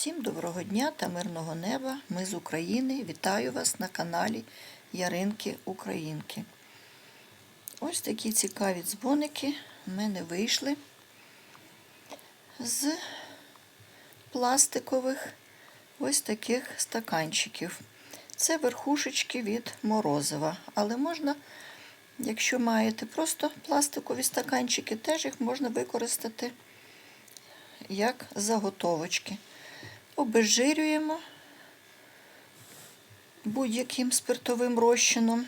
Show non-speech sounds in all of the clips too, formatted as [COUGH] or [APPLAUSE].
Всім доброго дня та мирного неба. Ми з України. Вітаю вас на каналі Яринки Українки. Ось такі цікаві дзвоники в мене вийшли з пластикових ось таких стаканчиків. Це верхушечки від морозива, але можна, якщо маєте просто пластикові стаканчики, теж їх можна використати як заготовочки. Обезжирюємо будь-яким спиртовим розчином.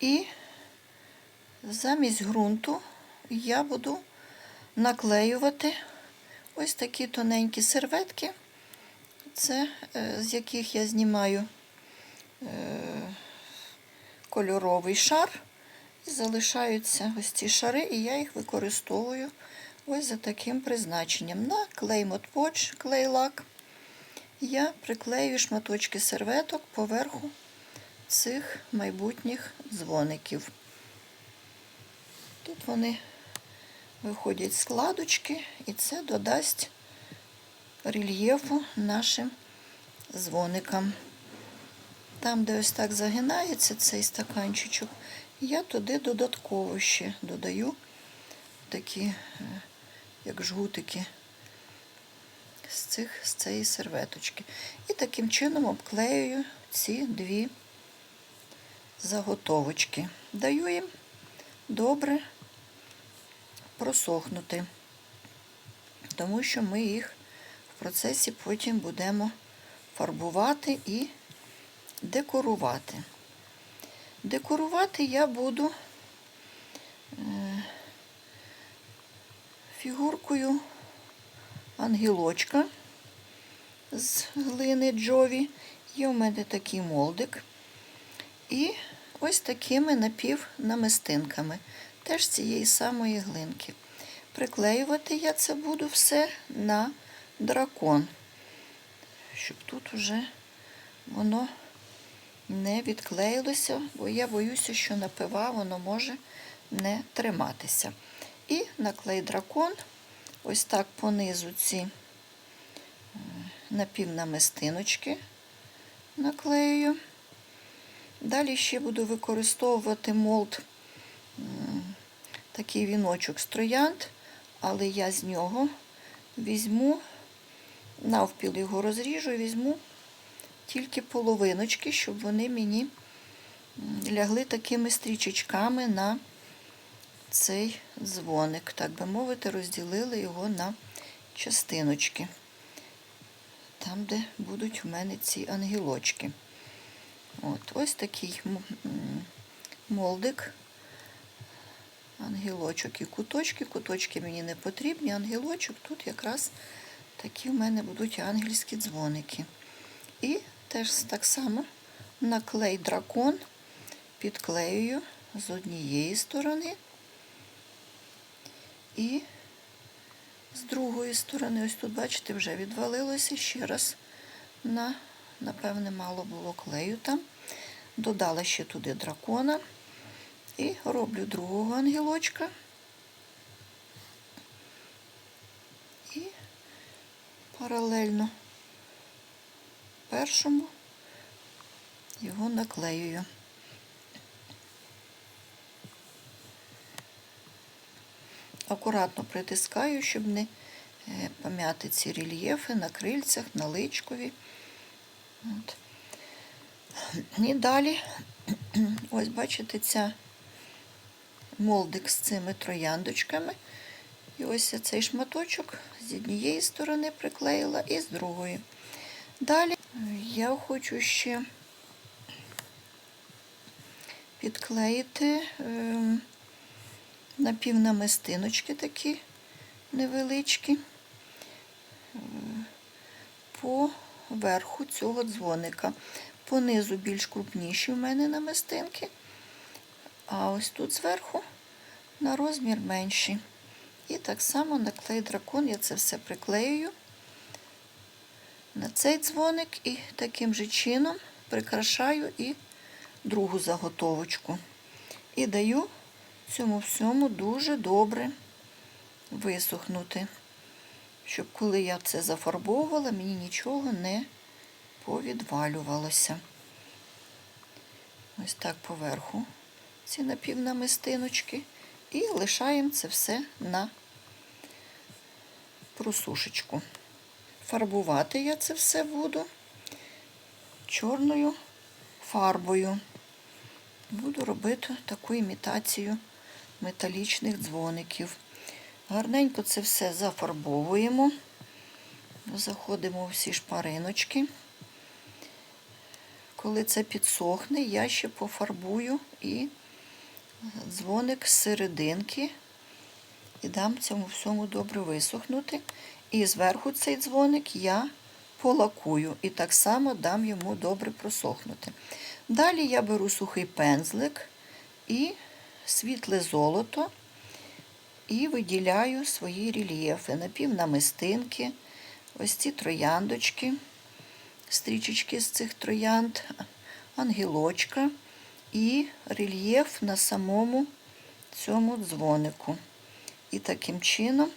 І замість ґрунту я буду наклеювати ось такі тоненькі серветки, це е, з яких я знімаю е, кольоровий шар. І залишаються ось ці шари, і я їх використовую ось за таким призначенням. На клей Модпоч, клей лак, я приклею шматочки серветок поверху цих майбутніх дзвоників. Тут вони виходять складочки, і це додасть рельєфу нашим дзвоникам. Там, де ось так загинається цей стаканчичок, я туди додатково ще додаю такі, як жгутики з, цих, з цієї серветочки. І таким чином обклеюю ці дві заготовочки. Даю їм добре просохнути, тому що ми їх в процесі потім будемо фарбувати і декорувати. Декорувати я буду фігуркою ангелочка з глини Джові. Є у мене такий молдик. І ось такими напівнамистинками, теж цієї самої глинки. Приклеювати я це буду все на дракон, щоб тут уже воно не відклеїлося, бо я боюся, що на пива воно може не триматися. Наклей дракон, ось так понизу ці напівнамистиночки наклею. Далі ще буду використовувати молд, такий віночок з троянд, але я з нього візьму, навпіл його розріжу, візьму тільки половиночки, щоб вони мені лягли такими стрічечками на цей дзвоник, так би мовити, розділили його на частиночки, там, де будуть в мене ці ангелочки. От, Ось такий молдик, ангелочок і куточки. Куточки мені не потрібні, ангелочок тут якраз такі в мене будуть ангельські дзвоники. І теж так само наклей дракон підклеюю з однієї сторони. І з другої сторони, ось тут, бачите, вже відвалилося ще раз на, напевне, мало було клею там. Додала ще туди дракона і роблю другого ангелочка. І паралельно першому його наклеюю. Акуратно притискаю, щоб не е, пом'яти ці рельєфи на крильцях, на личкові. От. І далі, [CLEARS THROAT] ось бачите, ця молдик з цими трояндочками. І ось цей шматочок з однієї сторони приклеїла і з другої. Далі я хочу ще підклеїти. Е напівнамистиночки такі невеличкі по верху цього дзвоника. Понизу більш крупніші в мене намистинки, а ось тут зверху на розмір менші. І так само на клей дракон я це все приклеюю на цей дзвоник і таким же чином прикрашаю і другу заготовочку. І даю цьому всьому дуже добре висохнути, щоб коли я це зафарбовувала, мені нічого не повідвалювалося. Ось так поверху ці напівнамистиночки. І лишаємо це все на просушечку. Фарбувати я це все буду чорною фарбою. Буду робити таку імітацію металічних дзвоників. Гарненько це все зафарбовуємо, заходимо у всі шпариночки. Коли це підсохне, я ще пофарбую і дзвоник з серединки і дам цьому всьому добре висохнути. І зверху цей дзвоник я полакую і так само дам йому добре просохнути. Далі я беру сухий пензлик і світле золото і виділяю свої рельєфи, напівнамистинки, ось ці трояндочки, стрічечки з цих троянд, ангелочка і рельєф на самому цьому дзвонику. І таким чином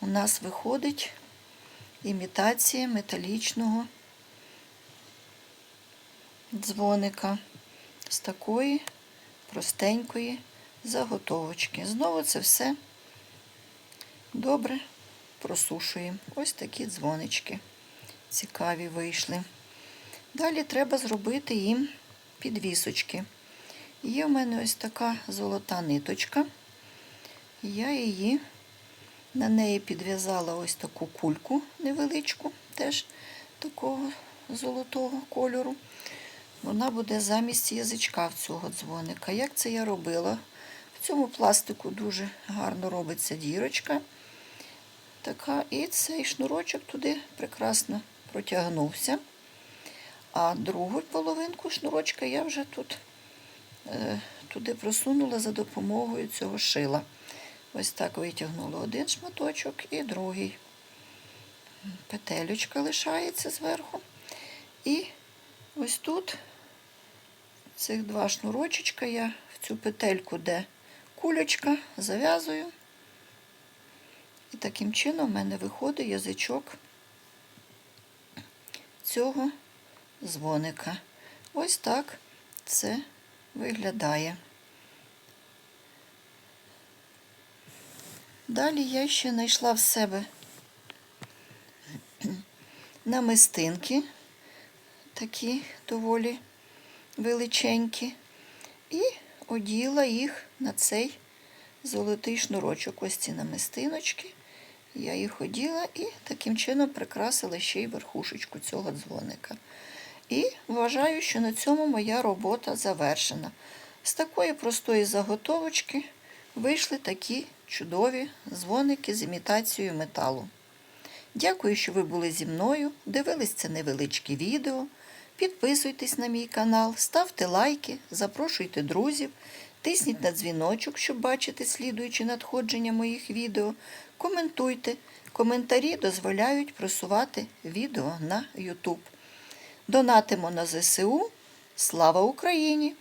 у нас виходить імітація металічного дзвоника з такої простенької заготовочки. Знову це все добре просушуємо. Ось такі дзвонички цікаві вийшли. Далі треба зробити їм підвісочки. Є в мене ось така золота ниточка. Я її на неї підв'язала ось таку кульку невеличку, теж такого золотого кольору. Вона буде замість язичка в цього дзвоника. Як це я робила? Цьому пластику дуже гарно робиться дірочка. Така, і цей шнурочок туди прекрасно протягнувся. А другу половинку шнурочка я вже тут е, туди просунула за допомогою цього шила. Ось так витягнула один шматочок і другий. Петелючка лишається зверху. І ось тут цих два шнурочечка я в цю петельку, де кулечка, зав'язую. І таким чином в мене виходить язичок цього дзвоника. Ось так це виглядає. Далі я ще знайшла в себе намистинки, такі доволі величенькі, і оділа їх на цей золотий шнурочок. Ось ці намистиночки. Я їх оділа і таким чином прикрасила ще й верхушечку цього дзвоника. І вважаю, що на цьому моя робота завершена. З такої простої заготовочки вийшли такі чудові дзвоники з імітацією металу. Дякую, що ви були зі мною, дивились це невеличке відео. Підписуйтесь на мій канал, ставте лайки, запрошуйте друзів, тисніть на дзвіночок, щоб бачити слідуючі надходження моїх відео. Коментуйте. Коментарі дозволяють просувати відео на YouTube. Донатимо на ЗСУ. Слава Україні!